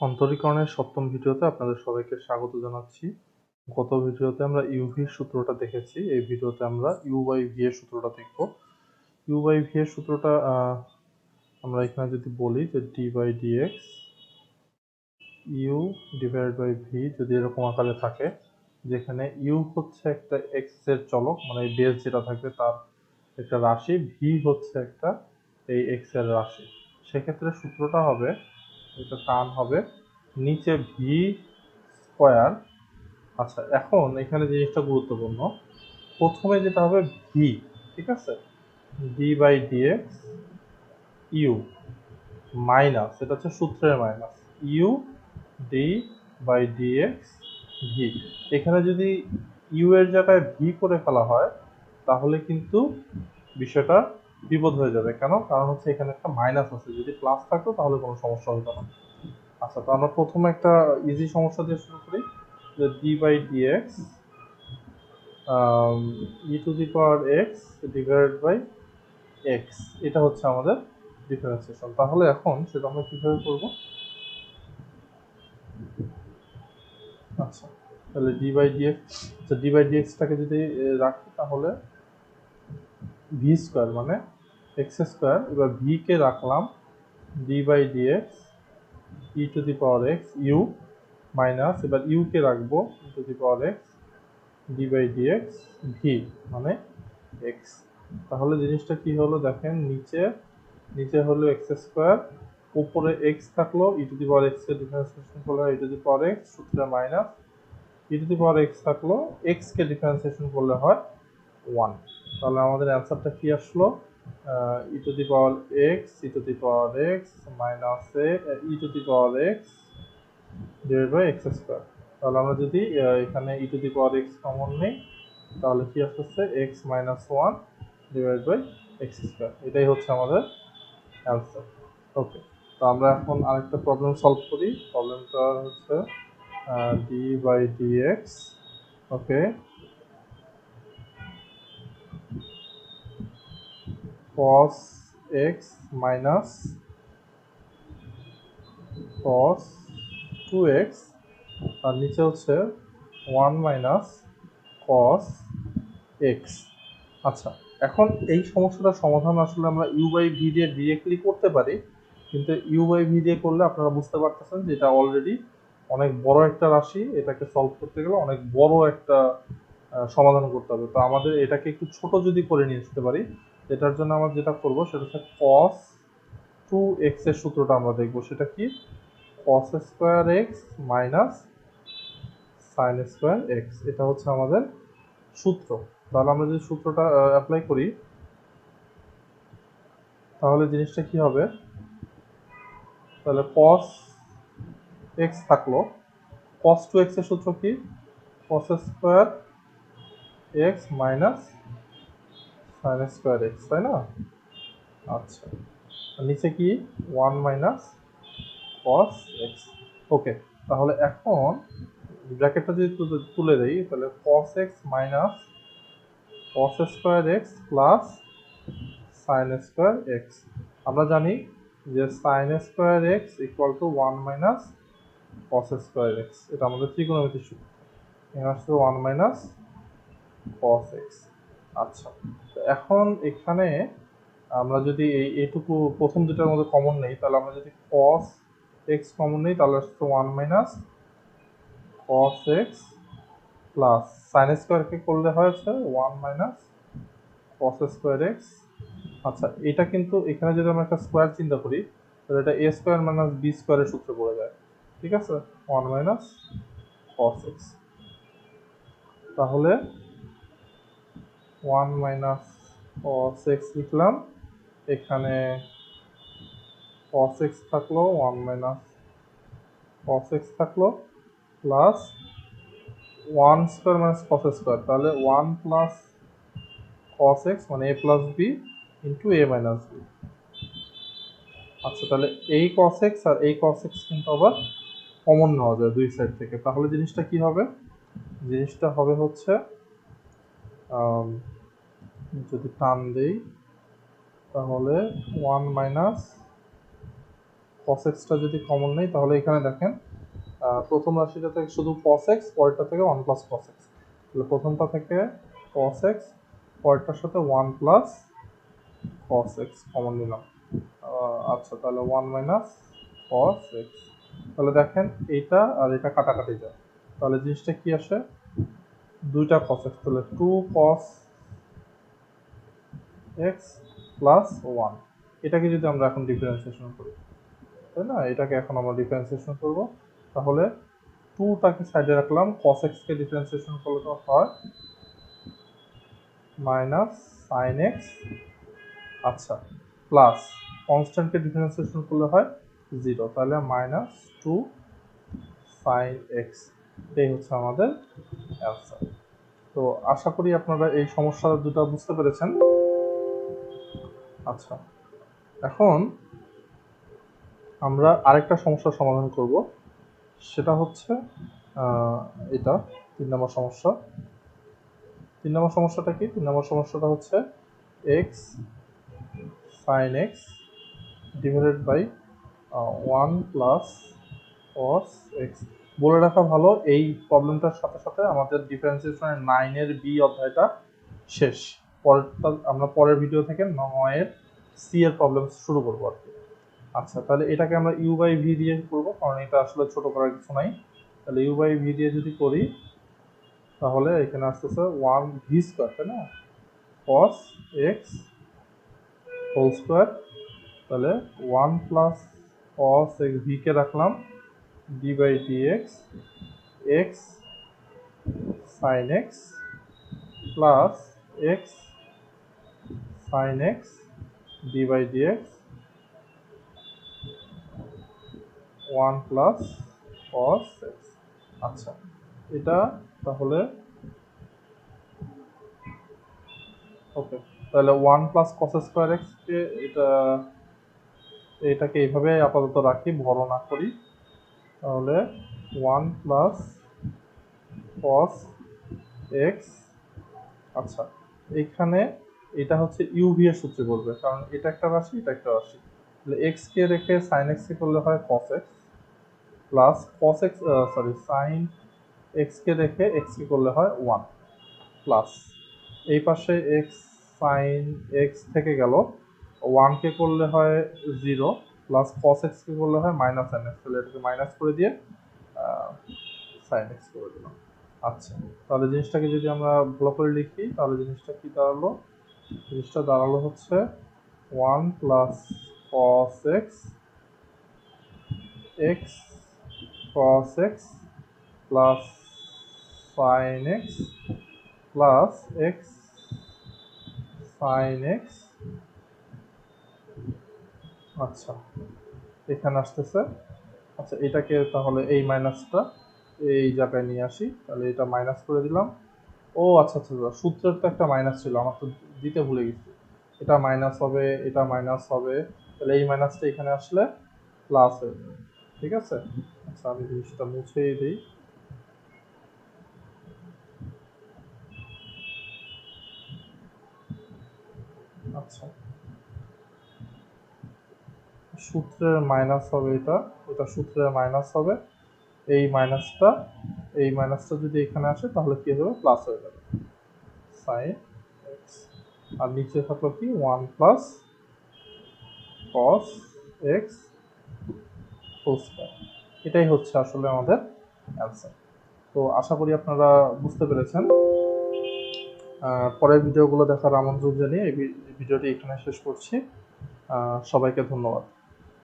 অন্তরীকরণের সপ্তম ভিডিওতে আপনাদের সবাইকে স্বাগত জানাচ্ছি। গত ভিডিওতে আমরা ইউভির সূত্রটা দেখেছি। এই ভিডিওতে আমরা ইউ বাই ভি এর সূত্রটা দেখব। ইউ বাই ভি এর সূত্রটা আমরা এখানে যদি বলি যে D by D X U divide by V যদি এরকম আকারে থাকে, যেখানে ইউ হচ্ছে একটা এক্সের চলক মানে বেস যেটা থাকবে তার একটা রাশি ভি হচ্ছে একটা এই এক্সের রাশি। সেক্ষেত্রে সূত্রটা হবে এটা টান হবে। নিচে ভি স্কোয়ার আচ্ছা এখন এখানে জিনিসটা গুরুত্বপূর্ণ, প্রথমে যেটা হবে ভি ঠিক আছে? D by DX U minus এটা হচ্ছে সূত্রের minus U D by DX V এখানে যদি ইউ এর জায়গায় ভি করে ফেলা হয়, তাহলে কিন্তু বিষয়টা বিপদ হয়ে যাবে। কেন? কারণ হচ্ছে এখানে একটা মাইনাস আছে। যদি প্লাস থাকতো তাহলে কোনো সমস্যা হতো না। আচ্ছা তো আমরা প্রথমে একটা ইজি সমস্যা দিয়ে শুরু করি। যে D by DX E to the power X divide by X এটা হচ্ছে আমাদের ডিফারেন্সিয়েশন তাহলে এখন সেটা আমরা কীভাবে করব? আচ্ছা তাহলে ডি বাই ডি এক্স আচ্ছা ডি বাই ডি এক্সটাকে যদি রাখি তাহলে ভি স্কোয়ার মানে এক্স স্কোয়ার এবার ভি কে রাখলাম D by DX E to the power X U minus এবার ইউ কে রাখব E to the power X D by DX V মানে এক্স তাহলে জিনিসটা কি হলো দেখেন, নিচে নিচে হলো এক্স স্কোয়ার উপরে এক্স থাকল E to the power X K differentiation করলে E to the power X সূত্রে minus E to the power X থাকল এক্স কে ডিফারেন্সিয়েশন করলে হয় ওয়ান তাহলে আমাদের অ্যান্সারটা কি আসলো? E to the power X E to the power X minus A E to the power X divide by X square তাহলে আমরা যদি এখানে E to the power X common নেই, তাহলে কি আসতেছে? X minus one divide by X square এটাই হচ্ছে আমাদের অ্যান্সার ওকে তো আমরা এখন আরেকটা প্রবলেম সলভ করি। প্রবলেমটা হচ্ছে D by D X okay cos x minus cos 2x আর নিচে হচ্ছে 1 মাইনাস cos x আচ্ছা এখন এই সমস্যাটার সমাধান আসলে আমরা ইউ বাই ভি দিয়ে ডিরেক্টলি করতে পারি, কিন্তু ইউ বাই ভি দিয়ে করলে আপনারা বুঝতে পারতেছেন যে এটা অলরেডি অনেক বড় একটা রাশি, এটাকে সলভ করতে গেলে অনেক বড় একটা সমাধান করতে হবে। তো আমাদের এটাকে একটু ছোট যদি করে নিয়ে আসতে পারি এটার জন্য আমরা যেটা করব, সেটা হচ্ছে cos টু এক্সের সূত্রটা আমরা দেখব। সেটা কি? cos square X minus sine square X এটা হচ্ছে আমাদের সূত্র। তাহলে আমরা যদি সূত্রটা অ্যাপ্লাই করি, তাহলে জিনিসটা কি হবে? তাহলে cos এক্স থাকল। cos টু এক্সের সূত্র কি? cos square X minus sine square X তাই না? আচ্ছা। নিচে কি? One minus cos X okay তাহলে এখন ব্র্যাকেটটা যদি তুলে- দেই, তাহলে cos X minus cos square X plus sine square X আমরা জানি যে sine square X equal to one minus cos square X এটা আমাদের ত্রিকোণমিতির সূত্র। এখানে আসছে ওয়ান মাইনাস কস এক্স আচ্ছা। এখন এখানে আমরা যদি এই এইটুকু প্রথম দুটার মধ্যে কমন নেই, তাহলে আমরা যদি cos x কমন নেই, তাহলে আসছে one minus cos x plus sine স্কোয়ারকে করলে হয়েছে one minus cos square X আচ্ছা এটা কিন্তু এখানে যদি আমরা একটা স্কোয়ার চিন্তা করি, তাহলে এটা এ স্কোয়ার মাইনাস বি স্কোয়ারের সূত্রে পড়ে যায়। ঠিক আছে? ওয়ান মাইনাস cos x তাহলে ওয়ান মাইনাস cos x লিখলাম। এখানে cos x থাকল ওয়ান মাইনাস cos x থাকল plus one square minus cos square তাহলে ওয়ান প্লাস cos x মানে a plus B into A minus B আচ্ছা তাহলে এই cos x আর এই cos x কিন্তু আবার কমন নেওয়া যায় দুই সাইড থেকে। তাহলে জিনিসটা কি হবে? জিনিসটা হবে হচ্ছে যদি টান দেই, তাহলে ওয়ান মাইনাস এক্সটা যদি কমন নেই, তাহলে এখানে দেখেন প্রথম রাশিটা থেকে শুধু এক্স পরেরটা থেকে ওয়ান প্লাস এক্স তাহলে প্রথমটা থেকে এক্স পরেরটার সাথে ওয়ান প্লাস এক্স কমন নিলাম। আচ্ছা তাহলে ওয়ান মাইনাস cos এক্স তাহলে দেখেন, এইটা আর এটা কাটাকাটি যায়। তাহলে জিনিসটা কি আসে? দুইটা এক্স তাহলে two cos X plus one এটাকে যদি আমরা এখন ডিফারেন্সিয়েশন করি, তাই না? এটাকে এখন আমরা ডিফারেন্সিয়েশন করব। তাহলে টুটাকে সাইডে রাখলাম, cos এক্সকে ডিফারেন্সিয়েশন করলে তো হয় মাইনাস সাইন এক্স আচ্ছা প্লাস কনস্ট্যান্টকে ডিফারেন্সিয়েশন করলে হয় জিরো তাহলে মাইনাস টু সাইন এক্স এই হচ্ছে আমাদের অ্যান্সার তো আশা করি আপনারা এই সমস্যা দুটো বুঝতে পেরেছেন। আচ্ছা। এখন আমরা আরেকটা সমস্যার সমাধান করব। সেটা হচ্ছে এটা, তিন নম্বর সমস্যা। তিন নম্বর সমস্যাটা কি? তিন নম্বর সমস্যাটা হচ্ছে X sine X divided by one plus cos X বলে রাখা ভালো, এই প্রবলেমটার সাথে সাথে আমাদের ডিফারেন্সিয়েশনের নাইনের বি অধ্যায়টা শেষ। পরেরটা আমরা পরের ভিডিও থেকে নয়ের সি এর প্রবলেম শুরু করব আর কি। আচ্ছা তাহলে এটাকে আমরা ইউ বাই ভি দিয়ে করব, কারণ এটা আসলে ছোট করার কিছু নাই। তাহলে ইউ বাই ভি দিয়ে যদি করি, তাহলে এখানে আসতেছে ওয়ান ভি স্কোয়ার তাই না? কস এক্স হোল স্কোয়ার তাহলে ওয়ান প্লাস কস এক্স ভিকে রাখলাম D by D X X sine X plus X sine X D by D X one plus cos X আচ্ছা এটা তাহলে ওকে, তাহলে ওয়ান প্লাস কস স্কোয়ার এক্সকে এটা, এটাকে এইভাবে আপাতত রাখি, বড় না করি। তাহলে ওয়ান প্লাস কস এক্স আচ্ছা এখানে এটা হচ্ছে ইউভি এর সূত্রে করবে কারণ এটা একটা রাশি, এটা একটা রাশি। তাহলে এক্স কে রেখে সাইন এক্স কে করলে হয় cos X plus cos X sorry sine X কে রেখে এক্স কে করলে হয় ওয়ান প্লাস এই পাশে এক্স সাইন এক্স থেকে গেল ওয়ানকে করলে হয় জিরো প্লাস কস এক্সকে করলে হয় মাইনাস এন এক্স তাহলে এটাকে মাইনাস করে দিয়ে সাইন এক্স করে দিলাম। আচ্ছা তাহলে জিনিসটাকে যদি আমরা ভালো করে লিখি, তাহলে জিনিসটা কি দাঁড়াল? জিনিসটা দাঁড়াল হচ্ছে one plus cos X X cos X plus sine X plus X sine X. আচ্ছা এখানে আসতেছে। আচ্ছা এটাকে তাহলে এই মাইনাসটা এই জায়গায় নিয়ে আসি। তাহলে এটা মাইনাস করে দিলাম। ও আচ্ছা আচ্ছা আচ্ছা, সূত্রের তো একটা মাইনাস ছিল আমার তো দিতে ভুলে গেছি। এটা মাইনাস হবে, এটা মাইনাস হবে। তাহলে এই মাইনাসটা এখানে আসলে প্লাস হয়ে যাবে, ঠিক আছে? আচ্ছা আমি জিনিসটা মুছেই দিই। আচ্ছা। সূত্রের মাইনাস হবে এটা এটা সূত্রের মাইনাস হবে। এই মাইনাসটা এই মাইনাসটা যদি এখানে আসে, তাহলে কি হবে প্লাস হয়ে যাবে। সাইন আর নিচে থাকল কি? One plus cos X whole square এটাই হচ্ছে আসলে আমাদের অ্যান্সার তো আশা করি আপনারা বুঝতে পেরেছেন। পরের ভিডিওগুলো দেখার আমন্ত্রণ জানিয়ে এই ভিডিওটি এখানে শেষ করছি। সবাইকে ধন্যবাদ।